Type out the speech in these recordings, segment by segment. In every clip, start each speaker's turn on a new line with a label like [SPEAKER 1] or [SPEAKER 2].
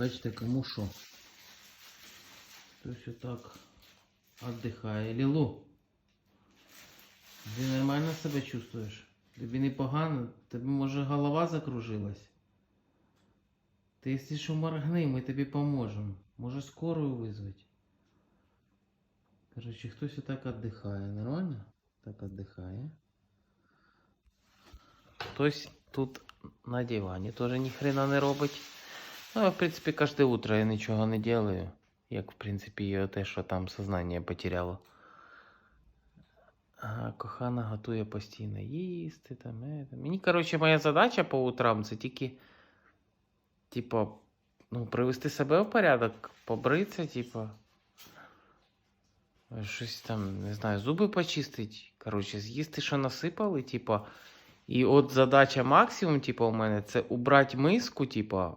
[SPEAKER 1] Бачите, кому що. Хтось отак віддихає. Лілу. Ти нормально себе чувствуєш? Тобі не погано? Тобі може голова закружилась? Ти якщо що моргни, ми тобі поможемо. Може скорую визвати? Короче, хтось отак віддихає. Нормально? Так віддихає. Хтось тут на дивані теж ніхрена не робить. Ну, в принципі, кожне утро я нічого не делаю. Як, в принципі, і те, що там сознання потеряло. А кохана готує постійно їсти там. е, там. Мені, коротше, моя задача по утрам це тільки, типа, ну, привести себе в порядок, побритися, типа. Щось там, не знаю, зуби почистити. Коротше, з'їсти, що насипали, типа. І от задача максимум, типа, у мене це убрати миску, типа.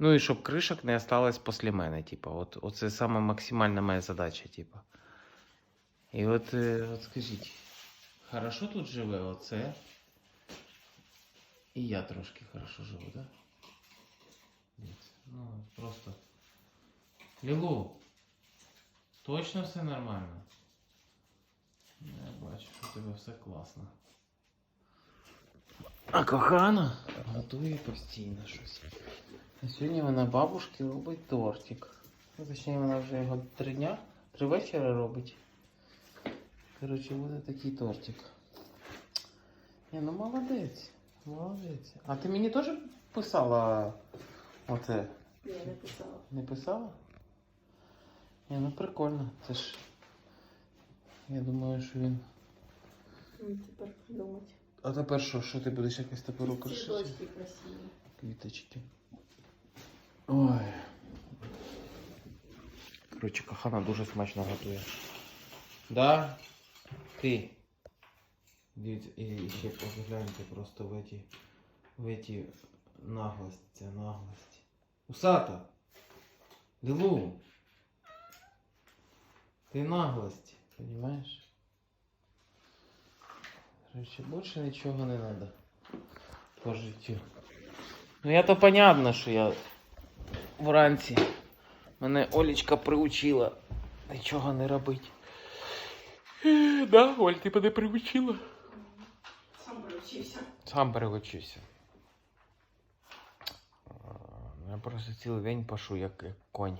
[SPEAKER 1] Ну і щоб кришок не осталось після мене, типа. От, оце саме максимальна моя задача, типа. І от, е, от скажіть, хорошо тут живе оце? І я трошки хорошо живу, так? Да? Дивіться, Ну, от просто. Лілу, точно все нормально? Я бачу, що у тебе все класно. А кохана готує постійно щось. А сьогодні вона бабушки робить тортик. Ну, точніше, вона вже його три дня, три вечора робить. Коротше, буде такий тортик. Ні, ну молодець. Молодець. А ти мені теж писала оце?
[SPEAKER 2] Я не писала.
[SPEAKER 1] Не писала? Ні, ну прикольно. Це ж. Я думаю, що він.
[SPEAKER 2] Ну, тепер придумати.
[SPEAKER 1] А тепер що? Що ти будеш якось тепер
[SPEAKER 2] красиві.
[SPEAKER 1] Квіточки. Ой. Коротше, кохана дуже смачно готує. Да? Ти. Дивіться, і ще погляньте просто в эти, в эти наглость, ця наглость. Усата! Лилу! Ти наглость, понимаешь? Короче, больше нічого не надо по життю. Ну я то понятно, що я вранці. Мене Олечка приучила нічого не робити. Да, Оль, ти мене приучила?
[SPEAKER 2] Сам привчився.
[SPEAKER 1] Сам приучився. Я просто цілий день пашу, як, як конь.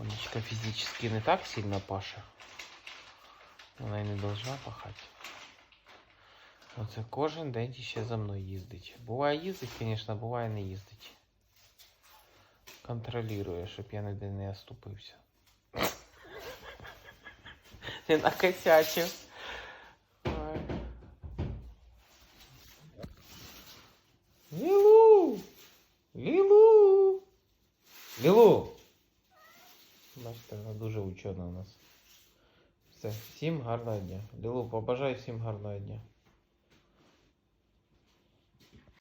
[SPEAKER 1] Олечка фізично не так сильно паше. Вона й не должна пахати. Оце кожен день ще за мною їздить. Буває їздить, звісно, буває не їздить. Контролює, щоб я ніде не оступився. Не накосячив. Лілу! Лілу! Лілу! Бачите, вона дуже учена у нас. Все, всім гарного дня. Лілу, побажаю всім гарного дня.